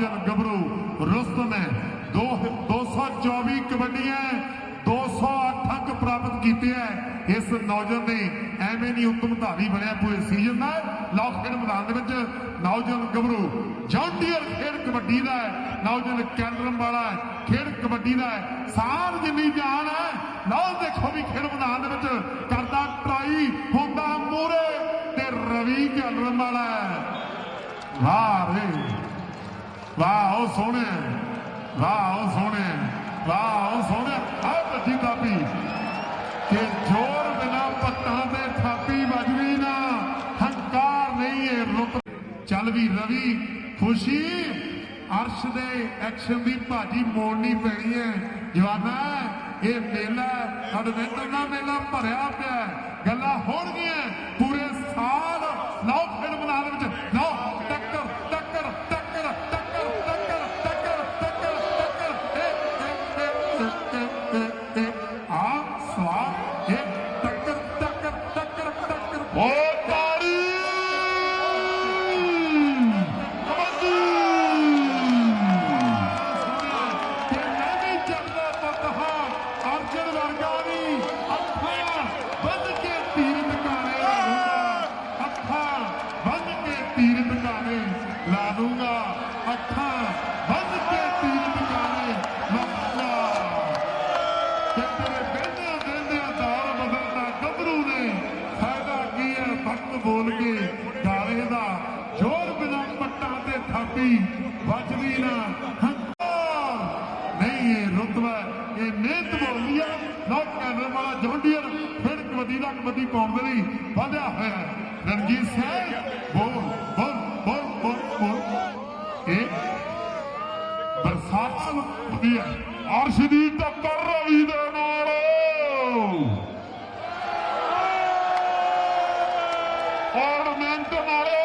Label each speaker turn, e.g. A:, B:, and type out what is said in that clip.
A: ਜਨ ਗੱਭਰੂ ਰੁਸਤਮ ਹੈ 224 ਕਬੱਡੀਆਂ 208 ਅੰਕ ਪ੍ਰਾਪਤ ਕੀਤੇ ਹੈ ਇਸ ਨੌਜਵਾਨ ਨੇ ਐਵੇਂ ਨਹੀਂ ਉੱਤਮ ਧਾਰੀ ਬਣਿਆ ਪੂਰੇ ਸੀਜ਼ਨ ਦਾ। ਲਓ ਖੇਡ ਮੈਦਾਨ ਦੇ ਵਿੱਚ ਨੌਜਵਾਨ ਗੱਭਰੂ, ਜੌਂਡੀਅਰ ਖੇਡ ਕਬੱਡੀ ਦਾ ਹੈ ਨੌਜਵਾਨ ਕੈਂਡਰਮ ਵਾਲਾ ਖੇਡ ਕਬੱਡੀ ਦਾ ਹੈ ਸਾਰ ਜਿੰਨੀ ਜਾਨ ਹੈ ਲਓ ਦੇਖੋ ਵੀ ਖੇਡ ਮੈਦਾਨ ਦੇ ਵਿੱਚ ਕਰਦਾ ਟਰਾਈ ਹੁੰਦਾ ਮੂਰੇ ਤੇ ਰਵੀ ਕੈਂਡਰਮ ਵਾਲਾ ਵਾਹ ਰੇ। ਵਾਹ, ਉਹ ਸੋਹਣੇ। ਵਾਹ, ਉਹ ਸੋਹਣੇ। ਵਾਹ, ਉਹ ਸੋਹਣੇ। ਆ ਬੱਜੀ ਥਾਪੀ ਕਿ ਜੋਰ ਬਿਨਾ ਪੱਟਾਂ ਤੇ ਥਾਪੀ ਵੱਜਦੀ ਨਾ, ਹੰਕਾਰ ਨਹੀਂ ਇਹ ਰੁੱਤ ਚੱਲ ਵੀ ਰਵੀ, ਖੁਸ਼ੀ, ਅਰਸ਼ ਦੇ ਐਕਸ਼ਨ ਦੀ ਭਾਜੀ ਮੋੜਨੀ ਪੈਣੀ ਹੈ। ਜਵਾਨਾ, ਇਹ ਮੇਲਾ ਐਡਵੈਂਚਰ ਦਾ ਮੇਲਾ ਭਰਿਆ ਪਿਆ ਗੱਲਾਂ ਹੋਣਗੀਆਂ ਪੂਰੇ ਸਾਲ। Oh! ਬੋਲ ਕੇ ਗਾਲੇ ਦਾ ਜ਼ੋਰ ਬਿਨਾ ਪੱਟਾਂ ਤੇ ਥਾਪੀ ਵੱਜਦੀ ਨਾ। ਹੰਕਾਰ! ਨਹੀਂ, ਇਹ ਰੁਤਬਾ ਇਹ ਮਿਹਨਤ ਬੋਲਦੀ ਆ ਨੌਕ ਕੈਮਰੇ ਵਾਲਾ ਜਵੰਡੀਅਰ ਫਿਰ ਕਬੱਡੀ ਦਾ ਕਬੱਡੀ ਪਾਉਣ ਦੇ ਲਈ ਵਧਿਆ ਹੋਇਆ ਰਣਜੀਤ ਸਿੰਘ, ਬੋਲ ਬੋਲ ਬੋਲ ਬੋਲ ਬੋਲ। ਇਹ ਬਰਸਾਤ ਵਧੀਆ। ਅਰਸ਼ ਦੀ Ornamentum